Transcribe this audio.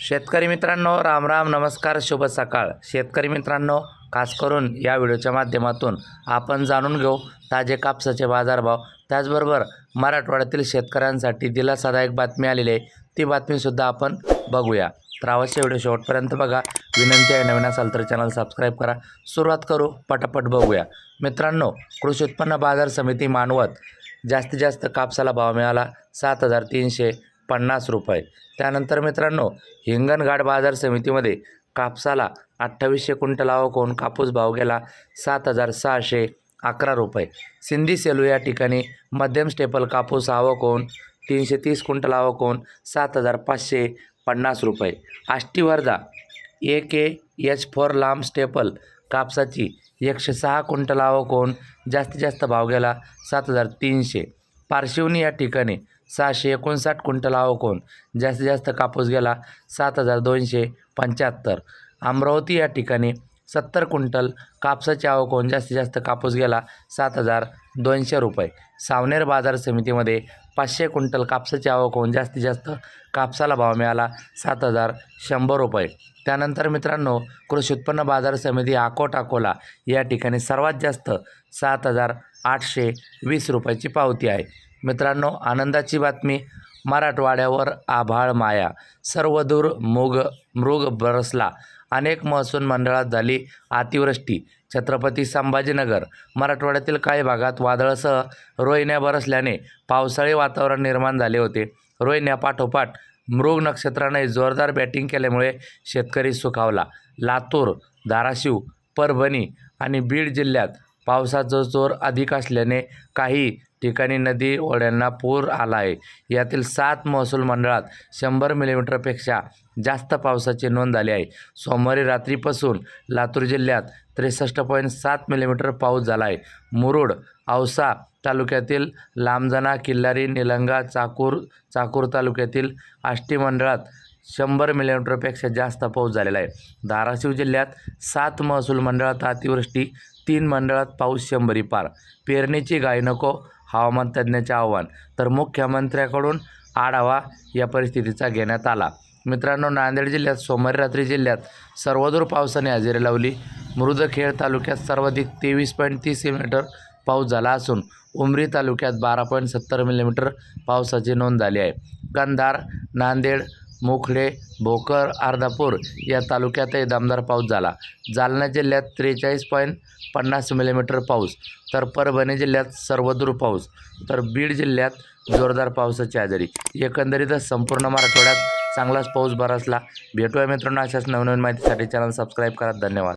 शेतकरी मित्रांनो राम राम नमस्कार शुभ सकाळ. शेतकरी मित्रांनो खास करून या व्हिडिओच्या माध्यमातून आपण जाणून घेऊ ताजे कापसाचे बाजारभाव. त्याचबरोबर मराठवाड्यातील शेतकऱ्यांसाठी दिलासादायक बातमी आलेली आहे. ती बातमीसुद्धा आपण बघूया. तर अवश्य व्हिडिओ शेवटपर्यंत बघा. विनंती आहे नवीन असाल तर चॅनल सबस्क्राईब करा. सुरुवात करू पटापट बघूया. मित्रांनो कृषी उत्पन्न बाजार समिती मानवत जास्तीत जास्त कापसाला भाव मिळाला सात हजार तीनशे पन्नास रुपये. त्यानंतर मित्रांनो हिंगणघाट बाजार समितीमध्ये कापसाला अठ्ठावीसशे क्विंटल आवक कापूस भाव गेला सात हजार सहाशे अकरा रुपये. सिंधी सेलू या ठिकाणी मध्यम स्टेपल कापूस आवक होऊन तीनशे तीस क्विंटल आवक होऊन सात हजार पाचशे पन्नास रुपये. Ashti Wardha A K H four लांब स्टेपल कापसाची एकशे सहा क्विंटल आवक होऊन जास्तीत जास्त भाव गेला सात हजार तीनशे. पारशिवनी या ठिकाणी सहाशे एकोणसाठ क्विंटल आवकोन. जास्तीत जास्त कापूस गेला सात हजार दोनशे पंच्याहत्तर. अमरावती या ठिकाणी सत्तर क्विंटल कापसाची आवक होऊन जास्तीत जास्त कापूस गेला सात हजार दोनशे रुपये. सावनेर बाजार समितीमध्ये पाचशे क्विंटल कापसाची आवक होऊन जास्तीत जास्त कापसाला भाव मिळाला सात हजार शंभर रुपये. त्यानंतर मित्रांनो कृषी उत्पन्न बाजार समिती आकोट अकोला या ठिकाणी सर्वात जास्त सात हजार आठशे वीस रुपयाची पावती आहे. मित्रांनो आनंदाची बातमी. मराठवाड्यावर आभाळ माया. सर्वदूर मुग मृग बरसला. अनेक महसूल मंडळात झाली अतिवृष्टी. छत्रपती संभाजीनगर. मराठवाड्यातील काही भागात वादळासह रोहिण्या बरसल्याने पावसाळी वातावरण निर्माण झाले होते. रोहिण्या पाठोपाठ मृग नक्षत्राने जोरदार बॅटिंग केल्यामुळे शेतकरी सुखावला. लातूर धाराशिव परभणी आणि बीड जिल्ह्यात पावसाचा जोर अधिक असल्याने काही ठिकाणी नदी ओढ्यांना पूर आला आहे यातील सात महसूल मंडळात शंभर मिलीमीटरपेक्षा जास्त पावसाची नोंद झाली आहे. सोमवारी रात्रीपासून लातूर जिल्ह्यात त्रेसष्ट पॉईंट सात मिलीमीटर पाऊस झाला आहे मुरुड औसा तालुक्यातील लांबजना किल्लारी निलंगा चाकूर चाकूर तालुक्यातील आष्टी मंडळात शंभर मिलीमीटरपेक्षा जास्त पाऊस झालेला आहे. धाराशिव जिल्ह्यात सात महसूल मंडळात अतिवृष्टी तीन मंडळात पाऊस शंभरी पार. पेरणीची गाय नको हवामान तज्ज्ञाचे आव्हान. तर मुख्यमंत्र्याकडून आढावा या परिस्थितीचा घेण्यात आला. मित्रांनो नांदेड जिल्ह्यात सोमवारी रात्री जिल्ह्यात सर्वदूर पावसाने हजेरी लावली. मृदखेड तालुक्यात सर्वाधिक तेवीस पॉईंट तीस मिलीमीटर पाऊस झाला असून उमरी तालुक्यात बारा पॉईंट सत्तर मिलीमीटर पावसाची नोंद झाली आहे. कंधार नांदेड मुखडे भोकर अर्धापूर या तालुक्यातही दमदार पाऊस झाला. जालना जिल्ह्यात त्रेचाळीस पॉईंट पन्नास मिलीमीटर पाऊस तर परभणी जिल्ह्यात सर्वदूर पाऊस तर बीड जिल्ह्यात जोरदार पावसाची हजेरी एकंदरीतच संपूर्ण मराठवाड्यात चांगलाच पाऊस बरसला भेटूया मित्रांनो अशाच नवनवीन माहितीसाठी. चॅनल सबस्क्राईब करा. धन्यवाद.